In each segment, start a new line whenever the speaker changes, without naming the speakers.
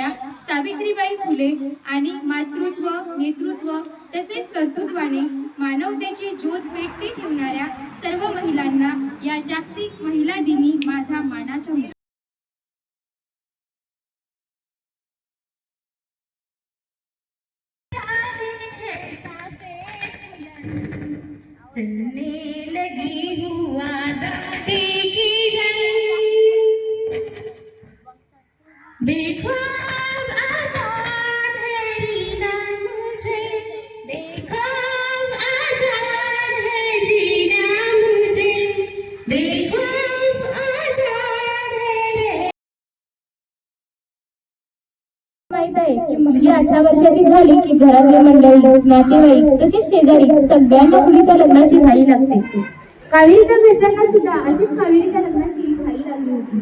ठेवणाऱ्या सावित्रीबाई फुले आणि मातृत्व नेतृत्व तसेच कर्तृत्वाने मानवतेची ज्योत पेटती ठेवणाऱ्या सर्व महिलांना या जागतिक महिला दिनी माझा मानाचा मुजरा. चलने लगी हूँ आजादी की जंग बेख्वाब आहे. की मुलगी अठरा वर्षाची झाली की घरातले मंडळी नातेवाईक तसेच शेजारी सगळ्यांना मुलीच्या लग्नाची घाई लागते. कावेरीच्या घरच्यांना सुद्धा अशीच कावेरीच्या लग्नाची घाई लागली होती.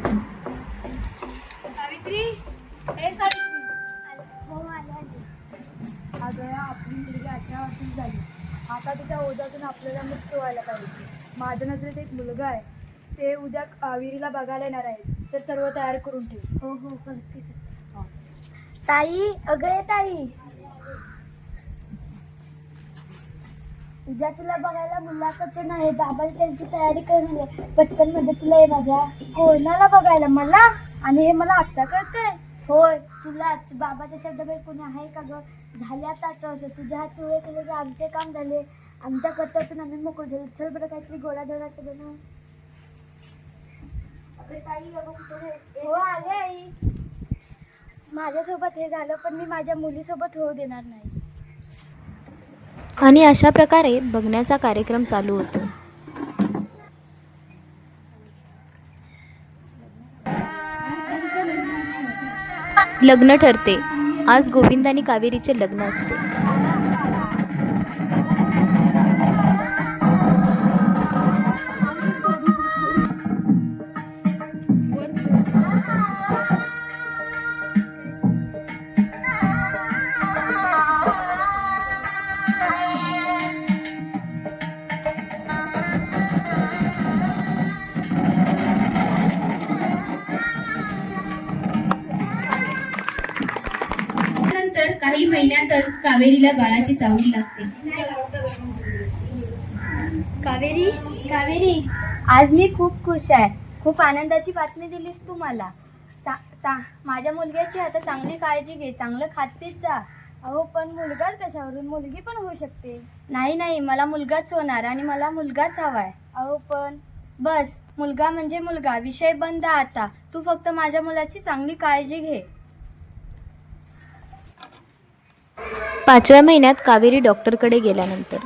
सावित्री हे सावित्री.
अगं आपली मुलगी अठरा वर्षाची झाली. आता तिच्या ओझ्यातून आपल्याला मुक्त व्हायला पाहिजे. माझ्या नजरेत एक मुलगा आहे. ते उद्या कावेरीला बघायला येणार आहे. तर सर्व तयार करून ठेव.
हो हो करते ताई अगं ये ताई. उद्या तुला बघायला मुलाकडचे नाही बाबाला त्यांची तयारी करणार आहे. पटकन मदतीला आहे माझ्या. कोणाला बघायला? मला? आणि हे मला आत्ता कळतंय. होय तुला बाबाच्या शब्दाबाई कोणी आहे का ग? झाले आता अठरा वर्ष. तुझ्या हात पिवळे केले की आमचे काम झाले. आमच्या कर्तव्यातून आम्ही मोकळ झालो. चल बरं काहीतरी गोळा धोडाचं बनव अगं ताई अगं हो आले आई. माझ्यासोबत हे झालं पण मी माझ्या मुलीसोबत होऊ देणार नाही.
आणि अशा प्रकारे बघण्याचा कार्यक्रम चालू होतो. लग्न ठरते. आज गोविंद आणि कावेरीचे लग्न असते.
काही महिन्यातच कावेरीला बाळाची चावली लागते.
कावेरी कावेरी आज मी खूप खुश आहे. खूप आनंदाची बातमी दिलीस तू मला. चा चा माझ्या मुलग्याची आता चांगली काळजी घे चांगलं खातेच जा. अहो पण मुलगाच कशावरून? मुलगी पण होऊ शकते. नाही नाही मला मुलगाच होणार आणि मला मुलगाच हवाय. अहो पण बस मुलगा म्हणजे मुलगा. विषय बंद आता. तू फक्त माझ्या मुलाची चांगली काळजी घे.
पाचव्या महिन्यात कावेरी डॉक्टरकडे गेल्यानंतर.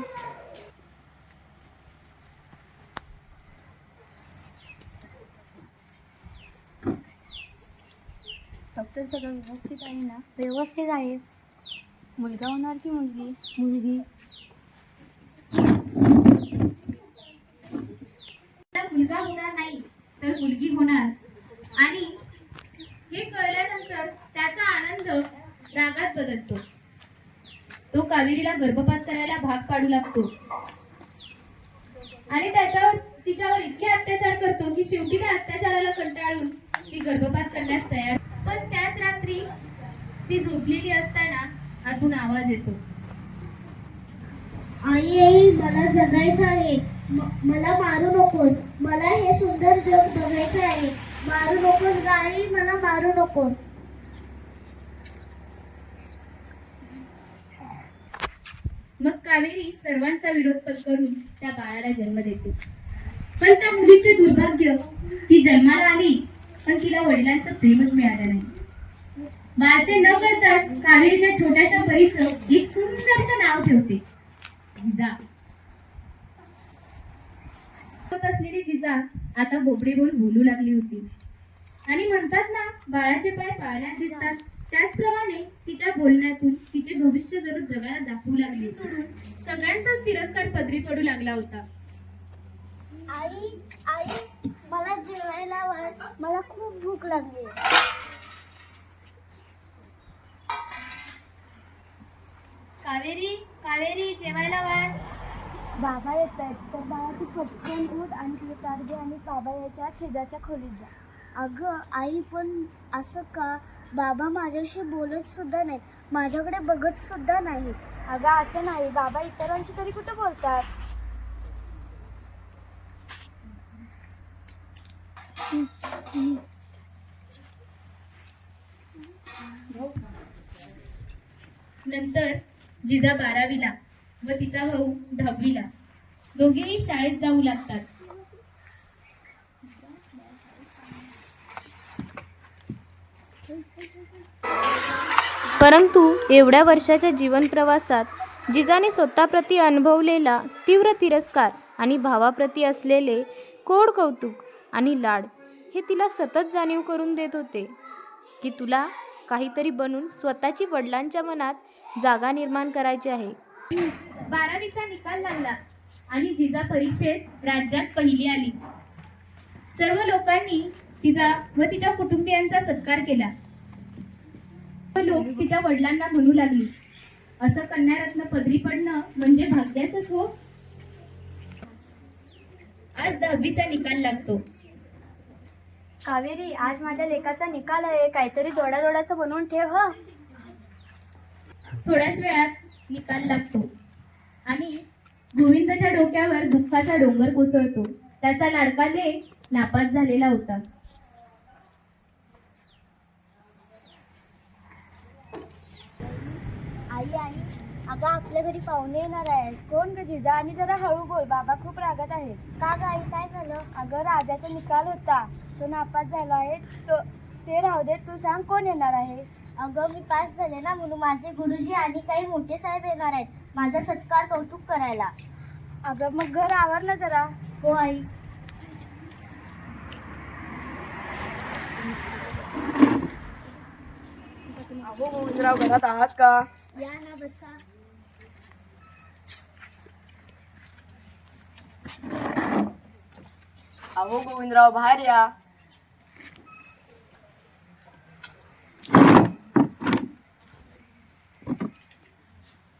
डॉक्टर सगळं व्यवस्थित आहे ना? व्यवस्थित आहे. मुलगा होणार की मुलगी? मुलगी.
मुलगा होणार नाही तर मुलगी होणार. आणि हे कळल्यानंतर त्याचा आनंद रागात बदलतो. कावेरीला गर्भपात करायला भाग पाडू लागतो. आणि त्याच्यावर तिच्यावर इतके अत्याचार करतो की शेवटी त्या अत्याचाराला कंटाळून ती गर्भपात करण्यास तयार. पण त्याच रात्री ती झोपलेली असताना आतून आवाज येतो.
आई आई मला जगायचं आहे. मला मारू नकोस. मला हे सुंदर जग बघायचं आहे. मारू नकोस गाई मला मारू नकोस
मग कावेरी सर्वांचा विरोध पत्करून त्या बाळाला जन्म देते. पण त्या मुलीचे दुर्भाग्य ती जन्माला आली पण तिला वडिलांचं प्रेमच मिळालं नाही. बाळसे न करताच कावेरी त्या छोट्याशा परीचं एक सुंदरसं नाव ठेवते. जिजा. असलेली जिजा आता बोबडे बोल बोलू लागली होती. आणि म्हणतात ना बाळाचे पाय पाळण्यात दिसतात. त्याचप्रमाणे तिच्या बोलण्यातून तिचे भविष्य जरूर जगाला दाखवू लागली सोडून सगळ्यांचाच तिरस्कार पदरी पडू लागला होता.
आई आई मला जेवायला मला खूप भूक लागली.
कावेरी कावेरी जेवायला वाढ.
बाबा येत आहेत तर बाबा तू पटकन उठ आणि तुझे घे आणि बाबा याच्या शेजारच्या खोलीत जा. अगं आई पण असं का? बाबा माझ्याशी बोलत सुद्धा नाहीत. माझ्याकडे बघत सुद्धा नाहीत.
अगं असं नाही. बाबा इतरांशी तरी कुठं बोलतात?
नंतर जिजा बारावीला व तिचा भाऊ दहावीला. दोघेही शाळेत जाऊ लागतात.
परंतु एवढ्या वर्षाच्या जीवनप्रवासात जिजाने स्वतःप्रती अनुभवलेला तीव्र तिरस्कार आणि भावाप्रती असलेले कोड कौतुक आणि लाड हे तिला सतत जाणीव करून देत होते की तुला काहीतरी बनून स्वतःची वडिलांच्या मनात जागा निर्माण करायची आहे.
बारावीचा निकाल लागला आणि जिजा परीक्षेत राज्यात पहिली आली. सर्व लोकांनी तिचा व तिच्या कुटुंबियांचा सत्कार केला. लोक तिच्या वडिलांना म्हणू लागली असं कन्यारत्न पदरी पडणं म्हणजे भाग्याचंच हो. आज दहावीचा निकाल लागतो.
कावेरी आज माझ्या लेखाचा निकाल आहे. काहीतरी दोडादोडाचं बनवून ठेव ह.
थोड्याच वेळात निकाल लागतो. आणि गोविंदच्या डोक्यावर दुःखाचा डोंगर कोसळतो. त्याचा लाडका लेक नापास झालेला होता
आई आई अगं आपल्या घरी पाहुणे येणार आहेत.
कोण ग जिजा? आणि जरा हळू बोल बाबा खूप रागात आहेत.
का ग आई काय झालं?
अगं राजाचा निकाल होता. तो नापास झाला आहे. तो ते राहू दे तू सांग कोण येणार आहे?
अगं मी पास झाले ना म्हणून माझे गुरुजी आणि काही मोठे साहेब येणार आहेत. माझा सत्कार कौतुक करायला.
अगं मग घर आवरलं जरा.
हो आई.
अहो गोविंदराव घरात आहात का?
या ना बसा.
अहो गोविंदराव बाहेर या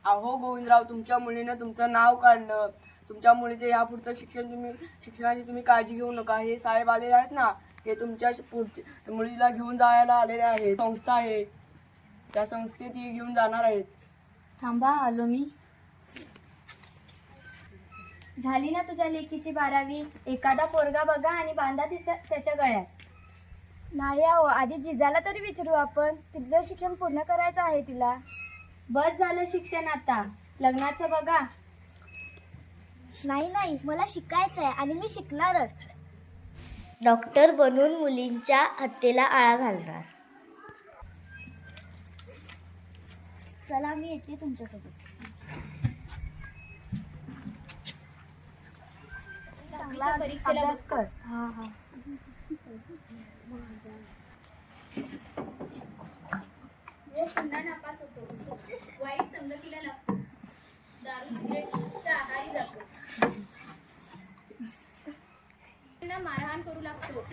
अहो गोविंदराव तुमच्या मुलीनं तुमचं नाव काढलं. तुमच्या मुलीचे ह्या पुढचं शिक्षण तुम्ही शिक्षणाची तुम्ही काळजी घेऊ नका. हे साहेब आलेले आहेत ना हे तुमच्या पुढचे मुलीला घेऊन जायला आलेले आहेत. संस्था आहे. त्या संस्थेत ही घेऊन जाणार आहेत.
थांबा आलो मी. झाली ना तुझ्या लेकीची बारावी? एखादा पोरगा बघा आणि बांधा तिच्या त्याच्या गळ्यात.
नाही अहो आधी जिजाला तरी विचारू आपण. तिचं शिक्षण पूर्ण करायचं आहे तिला.
बस झालं शिक्षण आता. लग्नाचं बघा.
नाही नाही मला शिकायचं आहे आणि मी शिकणारच.
डॉक्टर बनून मुलींच्या हत्येला आळा घालणार.
चला मी येते तुमच्यासोबत.
चांगला
अभ्यास. कर. हा हा.
व पुन्हा नापास होतो. वाईट संगतीला लागतो. दारू सिगरेटच्या आहारी जातो. त्यांना मारहाण करू लागतो.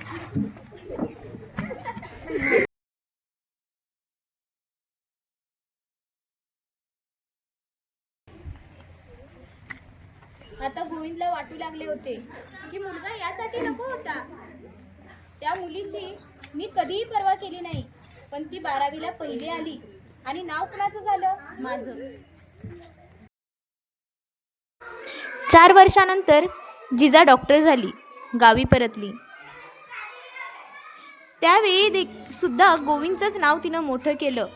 आता गोविंदला वाटू लागले होते की मुलगा यासाठी नको होता. त्या मुलीची मी कधीही पर्वा केली नाही पण ती बारावीला पहिली आली आणि नाव कुणाचं झालं? माझं.
चार वर्षानंतर जिजा डॉक्टर झाली गावी परतली. त्यावेळी दे सुद्धा गोविंदचंच नाव तिनं मोठं केलं.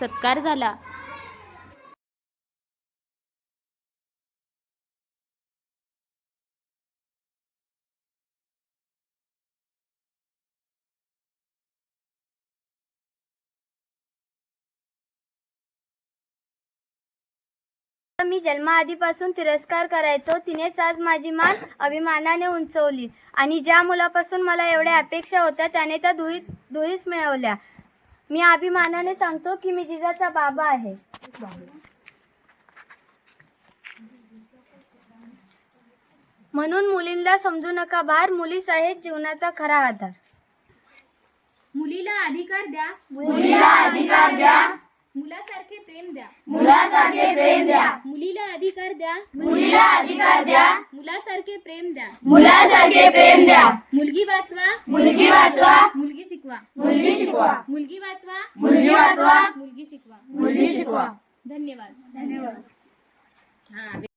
सत्कार झाला.
मी जन्माआधीपासून तिरस्कार करायचो. तिनेच आज माझी मान अभिमानाने उंचवली. आणि ज्या मुलापासून मला एवढ्या अपेक्षा होत्या त्याने त्या धुळीत धुळीस मिळवल्या. मी अभिमानाने सांगतो की मी जिजाचा बाबा आहे. म्हणून मुलींना समजू नका भार मुलीच आहेत जीवनाचा खरा आधार.
मुलीला अधिकार द्या. मुलीला अधिकार द्या. प्रेम द्या.
मुलासारखे प्रेम द्या.
मुलीला अधिकार द्या.
मुलीला अधिकार द्या.
मुलासारखे प्रेम द्या.
मुलासारखे प्रेम द्या.
मुलगी वाचवा.
मुलगी वाचवा.
मुलगी शिकवा.
मुलगी शिकवा.
मुलगी वाचवा.
मुलगी वाचवा.
मुलगी शिकवा.
मुलगी शिकवा.
धन्यवाद.
धन्यवाद.
हा